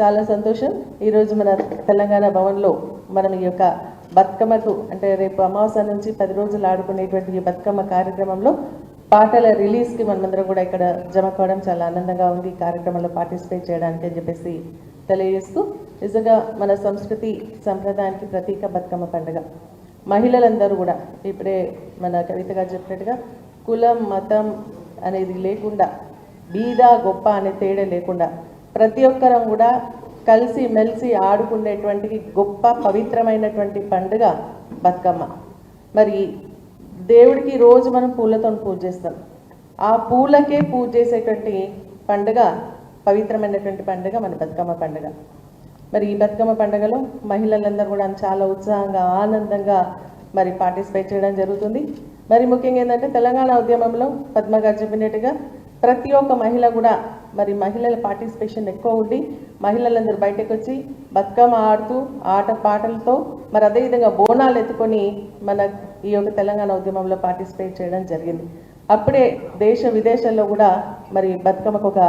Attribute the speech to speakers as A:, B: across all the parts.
A: చాలా సంతోషం. ఈరోజు మన తెలంగాణ భవన్లో మనం ఈ యొక్క బతుకమ్మకు అంటే రేపు అమావాస్య నుంచి పది రోజులు ఆడుకునేటువంటి ఈ బతుకమ్మ కార్యక్రమంలో పాటల రిలీజ్కి మనమందరం కూడా ఇక్కడ జమ కావడం చాలా ఆనందంగా ఉంది. ఈ కార్యక్రమంలో పార్టిసిపేట్ చేయడానికి అని చెప్పేసి తెలియజేస్తూ నిజంగా మన సంస్కృతి సంప్రదాయానికి ప్రతీక బతుకమ్మ పండుగ. మహిళలందరూ కూడా ఇప్పుడే మన కవిత గారు చెప్పినట్టుగా కులం మతం అనేది లేకుండా బీద గొప్ప అనే తేడా లేకుండా ప్రతి ఒక్కరం కూడా కలిసి మెలిసి ఆడుకునేటువంటి గొప్ప పవిత్రమైనటువంటి పండుగ బతుకమ్మ. మరి దేవుడికి రోజు మనం పూలతో పూజ చేస్తాం. ఆ పూలకే పూజ చేసేటువంటి పండుగ పవిత్రమైనటువంటి పండుగ మన బతుకమ్మ పండుగ. మరి ఈ బతుకమ్మ పండుగలో మహిళలందరూ కూడా చాలా ఉత్సాహంగా ఆనందంగా మరి పార్టిసిపేట్ చేయడం జరుగుతుంది. మరి ముఖ్యంగా ఏంటంటే తెలంగాణ ఉద్యమంలో పద్మ గారు చెప్పినట్టుగా ప్రతి ఒక్క మహిళ కూడా మరి మహిళల పార్టిసిపేషన్ ఎక్కువ ఉండి మహిళలందరూ బయటకు వచ్చి బతుకమ్మ ఆడుతూ ఆట పాటలతో మరి అదేవిధంగా బోనాలు ఎత్తుకొని మన ఈ యొక్క తెలంగాణ ఉద్యమంలో పార్టిసిపేట్ చేయడం జరిగింది. అప్పుడే దేశ విదేశాల్లో కూడా మరి బతుకమ్మకు ఒక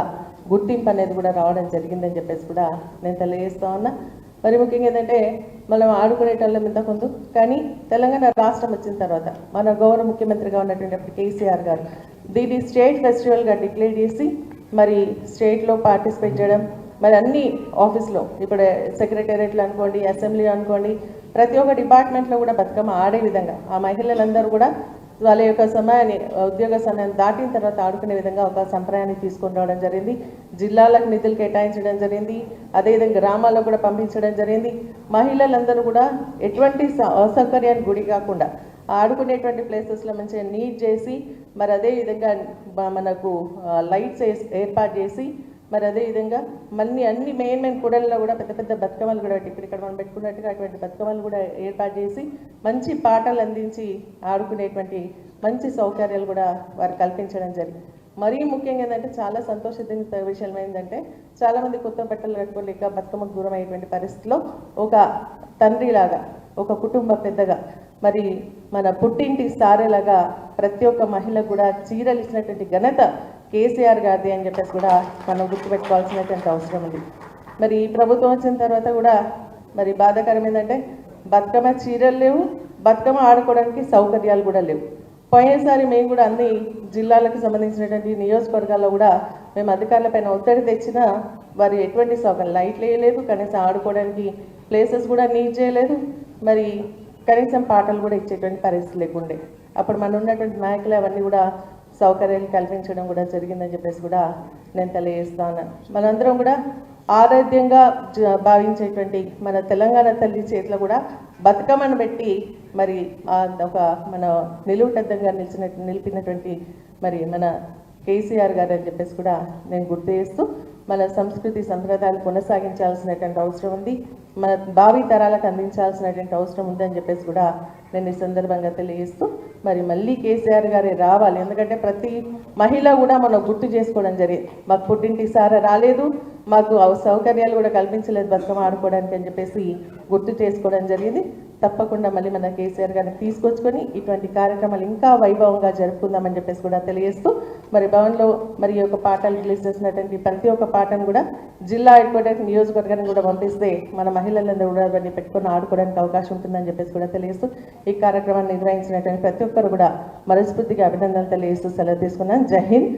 A: గుర్తింపు అనేది కూడా రావడం జరిగిందని చెప్పేసి కూడా నేను తెలియజేస్తా ఉన్నా. మరి ముఖ్యంగా ఏంటంటే మనం ఆడుకునేటోళ్ళం ఇంత కొంత కానీ తెలంగాణ రాష్ట్రం వచ్చిన తర్వాత మన గౌరవ ముఖ్యమంత్రిగా ఉన్నటువంటి అప్పుడు కేసీఆర్ గారు దీన్ని స్టేట్ ఫెస్టివల్గా డిక్లేర్ చేసి మరి స్టేట్లో పార్టిసిపేట్ చేయడం మరి అన్ని ఆఫీస్లో ఇప్పుడు సెక్రటేరియట్లు అనుకోండి అసెంబ్లీ అనుకోండి ప్రతి ఒక్క డిపార్ట్మెంట్లో కూడా బతుకమ్మ ఆడే విధంగా ఆ మహిళలందరూ కూడా వాళ్ళ యొక్క సమయాన్ని ఉద్యోగ సమయాన్ని దాటిన తర్వాత ఆడుకునే విధంగా ఒక సంప్రదాయాన్ని తీసుకొని రావడం జరిగింది. జిల్లాలకు నిధులు కేటాయించడం జరిగింది. అదేవిధంగా గ్రామాల్లో కూడా పంపించడం జరిగింది. మహిళలందరూ కూడా ఎటువంటి అసౌకర్యానికి గురి కాకుండా ఆడుకునేటువంటి ప్లేసెస్లో మంచిగా నీట్ చేసి మరి అదే విధంగా మనకు లైట్స్ ఏర్పాటు చేసి మరి అదే విధంగా మళ్ళీ అన్ని మెయిన్ మెయిన్ కూడల్లో కూడా పెద్ద పెద్ద బతుకమ్మలు కూడా ఇప్పుడు ఇక్కడ మనం పెట్టుకున్నట్టుగా అటువంటి బతుకమ్మలు కూడా ఏర్పాటు చేసి మంచి పాటలు అందించి ఆడుకునేటువంటి మంచి సౌకర్యాలు కూడా వారు కల్పించడం జరిగింది. మరీ ముఖ్యంగా ఏంటంటే చాలా సంతోషించిన విషయం ఏంటంటే చాలా మంది కొత్త బట్టలు కట్టుకోలేక బతుకమ్మకు దూరం అయ్యేటువంటి పరిస్థితిలో ఒక తండ్రిలాగా ఒక కుటుంబ పెద్దగా మరి మన పుట్టింటి సారేలాగా ప్రతి ఒక్క మహిళ కూడా చీరలు ఇచ్చినటువంటి ఘనత కేసీఆర్ గారిది అని చెప్పేసి కూడా మనం గుర్తుపెట్టుకోవాల్సినటువంటి అవసరం ఉంది. మరి ఈ ప్రభుత్వం వచ్చిన తర్వాత కూడా మరి బాధాకరం ఏంటంటే బతుకమ్మ చీరలు లేవు బతుకమ్మ ఆడుకోవడానికి సౌకర్యాలు కూడా లేవు. పోయినసారి మేము కూడా అన్ని జిల్లాలకు సంబంధించినటువంటి నియోజకవర్గాల్లో కూడా మేము అధికారులపైన ఒత్తిడి తెచ్చినా వారు ఎటువంటి సౌకర్యం లైట్లు వేయలేదు కనీసం ఆడుకోవడానికి ప్లేసెస్ కూడా నీట్ చేయలేదు. మరి కనీసం పాటలు కూడా ఇచ్చేటువంటి పరిస్థితి లేకుండే. అప్పుడు మన ఉన్నటువంటి నాయకులు అవన్నీ కూడా సౌకర్యాలు కల్పించడం కూడా జరిగిందని చెప్పేసి కూడా నేను తెలియజేస్తాను. మనందరం కూడా ఆరోగ్యంగా భావించేటువంటి మన తెలంగాణ తల్లి చేతిలో కూడా బతుకమ్మను పెట్టి మరి ఆ ఒక మన నిలువుటద్దంగా నిలిచిన నిలిపినటువంటి మరి మన కేసీఆర్ గారు అని చెప్పేసి కూడా నేను గుర్తు చేస్తూ మన సంస్కృతి సంప్రదాయాలు కొనసాగించాల్సినటువంటి అవసరం ఉంది. మన భావి తరాలకు అందించాల్సినటువంటి అవసరం ఉందని చెప్పేసి కూడా నేను ఈ సందర్భంగా తెలియజేస్తూ మరి మళ్ళీ కేసీఆర్ గారే రావాలి. ఎందుకంటే ప్రతి మహిళ కూడా మనం గుర్తు చేసుకోవడం జరిగింది. మాకు పుట్టింటి సార రాలేదు మాకు సౌకర్యాలు కూడా కల్పించలేదు బతుకమ్మ ఆడుకోవడానికి అని చెప్పేసి గుర్తు చేసుకోవడం జరిగింది. తప్పకుండా మళ్ళీ మన కేసీఆర్ గారిని తీసుకొచ్చుకొని ఇటువంటి కార్యక్రమాలు ఇంకా వైభవంగా జరుపుకుందామని చెప్పేసి కూడా తెలియజేస్తూ మరి భవన్లో మరి ఈ యొక్క పాటలు రిలీజ్ చేసినటువంటి ప్రతి ఒక్క పాటను కూడా జిల్లా హెడ్ క్వార్టర్ నియోజకవర్గానికి కూడా పంపిస్తే మనం మహిళలందరూ కూడా అవన్నీ పెట్టుకొని ఆడుకోవడానికి అవకాశం ఉంటుందని చెప్పేసి కూడా తెలియజేస్తూ ఈ కార్యక్రమాన్ని నిర్వహించినటువంటి ప్రతి ఒక్కరు కూడా మనస్ఫూర్తిగా అభినందనలు తెలియజేస్తూ సెలవు తీసుకున్నాను. జై హింద్.